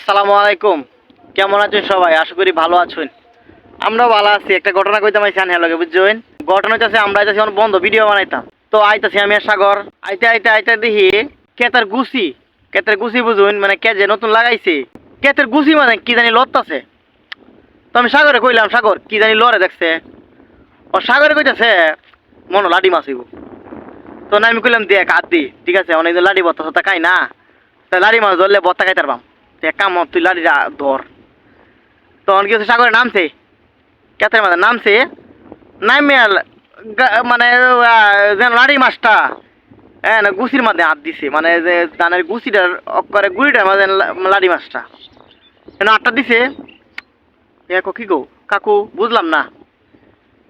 আসসালামু আলাইকুম। কেমন আছেন সবাই? আশা করি ভালো আছেন। আমরা ভালো আছি। একটা ঘটনা কইতাম আইছি আনহে লগে, বুঝছেন? ঘটনা হইতাছে, আমরা আইতাছি অনেক বন্ধ ভিডিও বানাইতাম। তো আইতাছি আমি সাগর। আইতে আইতে আইতে দেখি, কেতার গুছি কেতার গুছি বুঝুন মানে কে যে নতুন লাগাইছে, কেতের গুছি মানে কি জানি লড়তাছে তো আমি সাগরে কইলাম, সাগর, কি জানি লড়ে দেখছে? ও সাগরে কইতাছে, মনো লাডি মাছ তো না, আমি কইলাম, দেখ হাত দি ঠিক আছে? অনেক লাডি বত্তা খাই না। তা লাড়ি মাছ ধরলে বত্তা খাইতে পারবাম। তো এক কাম তুই লাড়িটা ধর তখন কি সাগরে নামছে কেতের মাঝে নামছে নামে মানে যেন লাড়ি মাছটা হ্যাঁ না গুছির মাঝে হাত দিছে মানে যে ধানের গুছিটার করে গুড়িটার মাঝে লাড়ি মাছটা মানে আটটা দিছে এ কো গো কাকু বুঝলাম না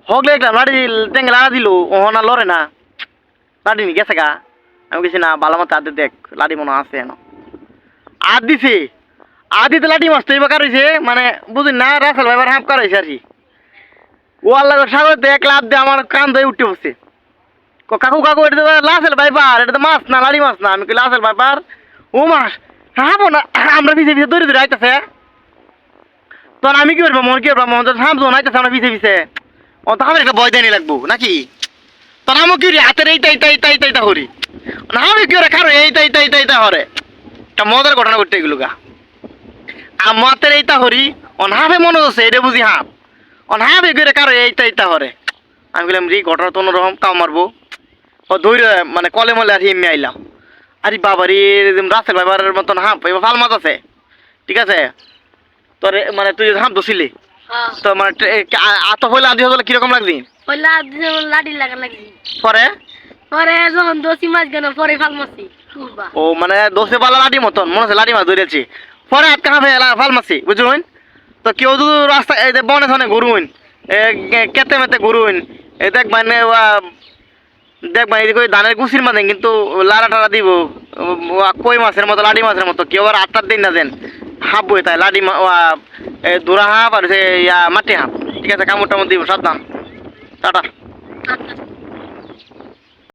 হগলে দেখলাম লাড়ি টেঙ্গে লাড়া দিল ওহনা লড়ে না লাড়ি নি গেছে গা আমি গেছি না ভালো মতো হাতে দেখ লাড়ি মনে আছে এনো আর দিছে আর দিতে লাঠি মাছ তো এবার হয়েছে মানে বুঝলি না, রাসেল ভাইবার হাফ করা হয়েছে আর কি। ও আল্লাহ সাগর এক লাভ দিয়ে আমার কান ধরে উঠে বসছে কাকু কাকু, এটা তো লাসেল ভাইবার এটা তো মাছ না লাড়ি মাছ না। আমি কি লাসেল ভাইবার ও মাছ হাবো না, আমরা পিছিয়ে পিছিয়ে দৌড়ে দৌড়ে আইতেছে। তখন আমি কি করব, মন কি করব, মন তো সামতো না আইতেছে আমরা পিছিয়ে পিছিয়ে ও তো আমার একটা ভয় দেয়নি লাগবো, নাকি? তখন আমি কি হাতের এইটা এইটা এইটা এইটা এইটা হরি না, আমি কি করে খারো এইটা এইটা এইটা এইটা হরে। একটা মজার ঘটনা করতে এগুলো গা। আমাদের এইটা হরি অন হাফে মনে হচ্ছে এটা বুঝি হাফ অন হাফে করে কারও এইটা এইটা হরে। আমি বললাম রে ঘটনা তো অন্যরকম কাউ মারবো? ও ধৈর্য মানে কলে মলে আর এমনি আইলাম। আরে বাবারি রাসেল বাবার মতন হাফ এবার ফাল মাছ আছে। ঠিক আছে? তোর মানে তুই হাফ দোষিলি হ্যাঁ। তো মানে আত হইলে আদি হলে কীরকম লাগছি? ওই লাদ যেমন লাগা লাগি। পরে? পরে যখন দোষী মাছ গেল পরে ফাল মাছি ও মানে দোষে পালা লাডি মতন মনে হচ্ছে লাডি মাছ ধরেছি। পরে আটকা হাফে ফাল মাছি বুঝুন? তো কেউ যদি রাস্তা এই যে বনে ধনে ঘুরুন কেতে মেতে ঘুরুন, এ দেখবেন দেখবেন এদিকে ধানের গুছির মাঝে কিন্তু লাড়া টাড়া দিব কই মাছের মতো, লাডি মাছের মতো, কেউ আবার আটটার দিন না দেন। হাফ বই তাই, লাডি দুরা হাফ আর সে মাটি হাফ। ঠিক আছে, কামড় টামড় দিব, সাবধান। টাটা। আচ্ছা।